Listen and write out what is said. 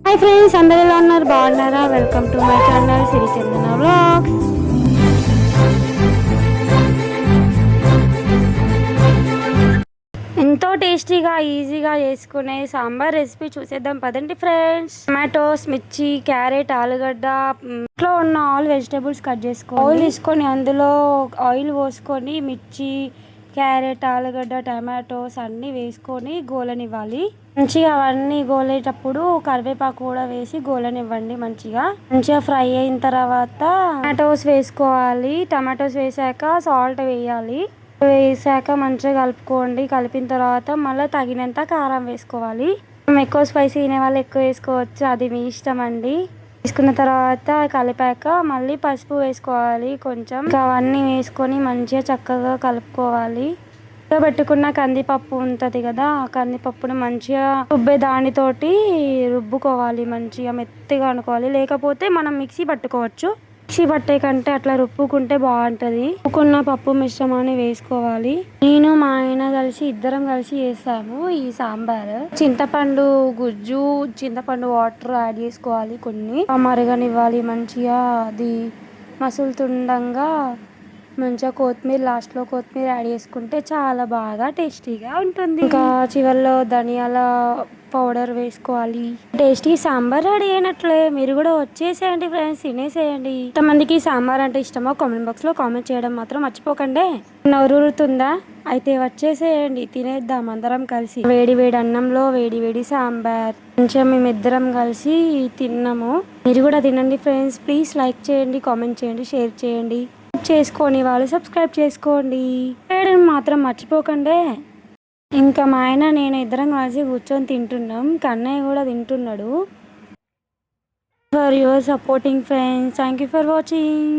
Hi friends అందరూ ఎలా ఉన్నారు? బాగున్నారా? Welcome to my channel Sirichandana vlogs. ఎంతో టేస్టీగా ఈజీగా చేసుకునే సాంబార్ రెసిపీ చూసేద్దాం పదండి ఫ్రెండ్స్. టమాటోస్ మిర్చి క్యారెట్ ఆలుగడ్డ ఇంట్లో ఉన్న ఆల్ వెజిటేబుల్స్ కట్ చేసుకోవాలి ఆయిల్ తీసుకొని అందులో ఆయిల్ పోసుకొని మిర్చి క్యారెట్ ఆలుగడ్డ టమాటోస్ అన్నీ వేసుకొని గోలనివ్వాలి. మంచిగా అవన్నీ గోలేటప్పుడు కరివేపాకు కూడా వేసి గోలనివ్వండి మంచిగా. మంచిగా ఫ్రై అయిన తర్వాత టమాటోస్ వేసుకోవాలి. టమాటోస్ వేసాక సాల్ట్ వేయాలి. వేసాక మంచిగా కలుపుకోండి. కలిపిన తర్వాత మళ్ళీ తగినంత కారం వేసుకోవాలి. ఎక్కువ స్పైసీ తినే వాళ్ళు ఎక్కువ వేసుకోవచ్చు. అది మీ ఇష్టం అండి. వేసుకున్న తర్వాత కలిపాక మళ్ళీ పసుపు వేసుకోవాలి కొంచెం. అవన్నీ వేసుకొని మంచిగా చక్కగా కలుపుకోవాలి. పెట్టుకున్న కందిపప్పు ఉంటుంది కదా ఆ కందిపప్పును మంచిగా రుబ్బే దానితోటి రుబ్బుకోవాలి మంచిగా మెత్తగా అనుకోవాలి. లేకపోతే మనం మిక్సీ పట్టుకోవచ్చు. మిక్సీ పట్టే కంటే అట్లా రుప్పుకుంటే బాగుంటుంది. రుప్పుకున్న పప్పు మిశ్రమాన్ని వేసుకోవాలి. నేను మా ఆయన కలిసి ఇద్దరం కలిసి చేస్తాము ఈ సాంబార్. చింతపండు గుజ్జు చింతపండు వాటర్ యాడ్ చేసుకోవాలి కొన్ని. మరగనివ్వాలి మంచిగా. అది మసులుతుండగా మంచిగా కొత్తిమీర లాస్ట్లో కొత్తిమీర యాడ్ చేసుకుంటే చాలా బాగా టేస్టీగా ఉంటుంది. ఇంకా చివరిలో ధనియాల పౌడర్ వేసుకోవాలి. టేస్టీ సాంబార్ రెడీ అయినట్లే. మీరు కూడా వచ్చేసేయండి ఫ్రెండ్స్ తినేసేయండి. ఎంతమందికి సాంబార్ అంటే ఇష్టమో కామెంట్ బాక్స్లో కామెంట్ చేయడం మాత్రం మర్చిపోకండి. నోరూరుతుందా? అయితే వచ్చేసేయండి తినేద్దాం అందరం కలిసి. వేడి వేడి అన్నంలో వేడి వేడి సాంబార్. మంచిగా మేము ఇద్దరం కలిసి తిన్నాము. మీరు కూడా తినండి ఫ్రెండ్స్ ప్లీజ్ లైక్ చేయండి కామెంట్ చేయండి షేర్ చేయండి. చేసుకొని వాళ్ళు సబ్స్క్రైబ్ చేసుకోండి. చేయడం మాత్రం మర్చిపోకండి. ఇంకా మా ఆయన నేను ఇద్దరం కలిసి కూర్చొని తింటున్నాం. కన్నయ్య కూడా తింటున్నాడు. For your supporting friends thank you for watching